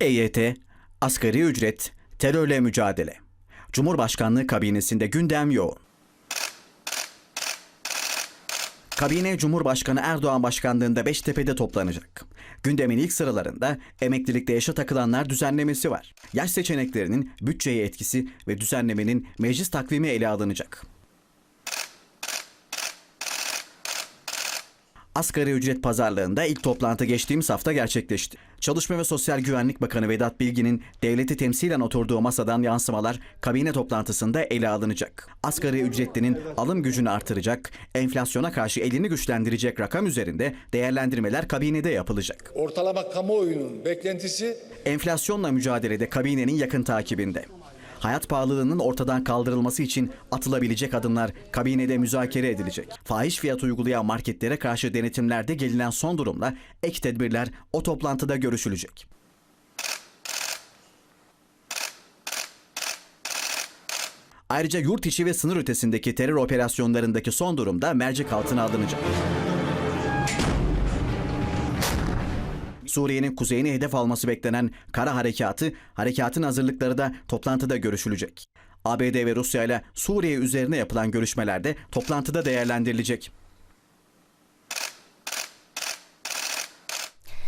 EYT, asgari ücret, terörle mücadele. Cumhurbaşkanlığı kabinesinde gündem yoğun. Kabine Cumhurbaşkanı Erdoğan başkanlığında Beştepe'de toplanacak. Gündemin ilk sıralarında emeklilikte yaşa takılanlar düzenlemesi var. Yaş seçeneklerinin bütçeye etkisi ve düzenlemenin meclis takvimi ele alınacak. Asgari ücret pazarlığında ilk toplantı geçtiğimiz hafta gerçekleşti. Çalışma ve Sosyal Güvenlik Bakanı Vedat Bilgin'in devleti temsilen oturduğu masadan yansımalar kabine toplantısında ele alınacak. Asgari ücretlinin alım gücünü artıracak, enflasyona karşı elini güçlendirecek rakam üzerinde değerlendirmeler kabinede yapılacak. Ortalama kamuoyunun beklentisi Enflasyonla mücadelede kabinenin yakın takibinde. Hayat pahalılığının ortadan kaldırılması için atılabilecek adımlar kabinede müzakere edilecek. Fahiş fiyat uygulayan marketlere karşı denetimlerde gelinen son durumla ek tedbirler o toplantıda görüşülecek. Ayrıca yurt içi ve sınır ötesindeki terör operasyonlarındaki son durumda mercek altına alınacak. Suriye'nin kuzeyini hedef alması beklenen kara harekatı, harekatın hazırlıkları da toplantıda görüşülecek. ABD ve Rusya ile Suriye üzerine yapılan görüşmelerde toplantıda değerlendirilecek.